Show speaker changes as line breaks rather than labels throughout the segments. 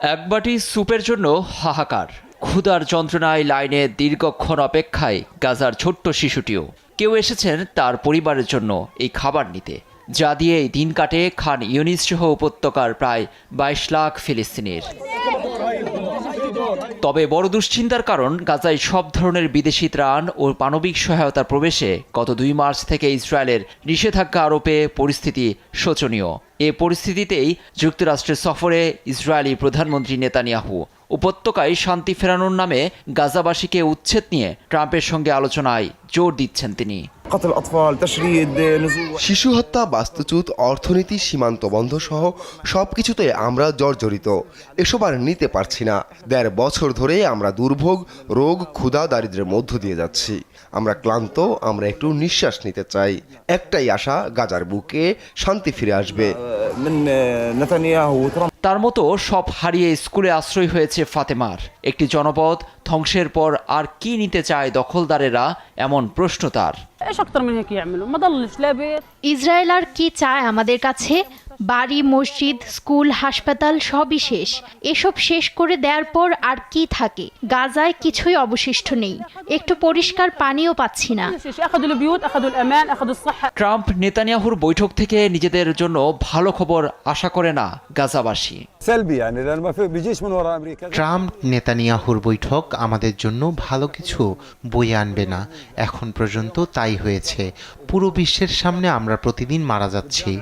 এক বাটি স্যুপের জন্য হাহাকার। ক্ষুধার যন্ত্রণায় লাইনে দীর্ঘক্ষণ অপেক্ষায় গাজার ছোট্ট শিশুটিও। কেউ এসেছেন তার পরিবারের জন্য এই খাবার নিতে। যা দিয়ে এই দিন কাটে খান ইউনিস সহ উপত্যকার প্রায় বাইশ লাখ ফিলিস্তিনির। তবে বড় দুশ্চিন্তার কারণ, গাজায় সব ধরনের বিদেশি ত্রাণ ও মানবিক সহায়তার প্রবেশে গত দুই মার্চ থেকে ইসরায়েলের নিষেধাজ্ঞা আরোপে পরিস্থিতি শোচনীয়। এ পরিস্থিতিতেই যুক্তরাষ্ট্রের সফরে ইসরায়েলি প্রধানমন্ত্রী নেতানিয়াহু উপত্যকায় শান্তি ফেরানোর নামে গাজাবাসীকে উচ্ছেদ নিয়ে ট্রাম্পের সঙ্গে আলোচনায় জোর দিচ্ছেন তিনি।
قتل الاطفال تشريد نزوح
শিশু হত্যা বাস্তুচ্যুত অর্থনীতি সীমান্ত বন্ধ সহ সবকিছুতে আমরা জর্জরিত এসব আর নিতে পারছি না দেড় বছর ধরে আমরা দুর্ভোগ রোগ ক্ষুধা দারিদ্র্যের মধ্য দিয়ে যাচ্ছি আমরা ক্লান্ত আমরা একটু নিঃশ্বাস নিতে চাই একটাই আশা গাজার বুকে শান্তি ফিরে আসবে
من نتنياهو وترامب
তার মতো সব হারিয়ে স্কুলে আশ্রয় হয়েছে ফাতেমার। একটি জনপদ ধ্বংসের পর আর কি নিতে চায় দখলদারেরা এমন প্রশ্ন তার।
ইসরায়েল আর কি চায় আমাদের কাছে? বাড়ি মসজিদ স্কুল হাসপাতাল সবই শেষ। এসব শেষ করে দেওয়ার পর আর কি থাকে? গাজায় কিছুই অবশিষ্ট নেই। একটু পরিষ্কার পানিও পাচ্ছি না।
ট্রাম্প নেতানিয়াহুর বৈঠক থেকে নিজেদের জন্য ভালো খবর আশা করে না গাজাবাসী।
ট্রাম্প নেতানিয়াহুর বৈঠক আমাদের জন্য ভালো কিছু বই আনবে না। এখন পর্যন্ত তাই হয়েছে। পুরো বিশ্বের সামনে আমরা প্রতিদিন মারা যাচ্ছি।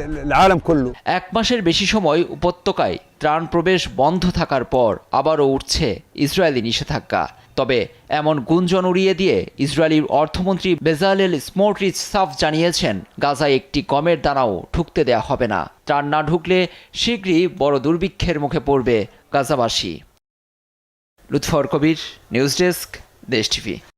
يعني وراء ال- ال- العالم كله
এক মাসের বেশি সময় উপত্যকায় ত্রাণ প্রবেশ বন্ধ থাকার পর আবারও উঠছে ইসরায়েলি নিষেধাজ্ঞা তবে এমন গুঞ্জন উড়িয়ে দিয়ে ইসরায়েলি অর্থমন্ত্রী বেজালেল স্মোটরিচ সাফ জানিয়েছেন গাজায় একটি গমের দানাও ঢুকতে দেয়া হবে না ত্রাণ না ঢুকলে শীঘ্রই বড় দুর্ভিক্ষের মুখে পড়বে গাজাবাসী Lutfor Kabir news desk Desh TV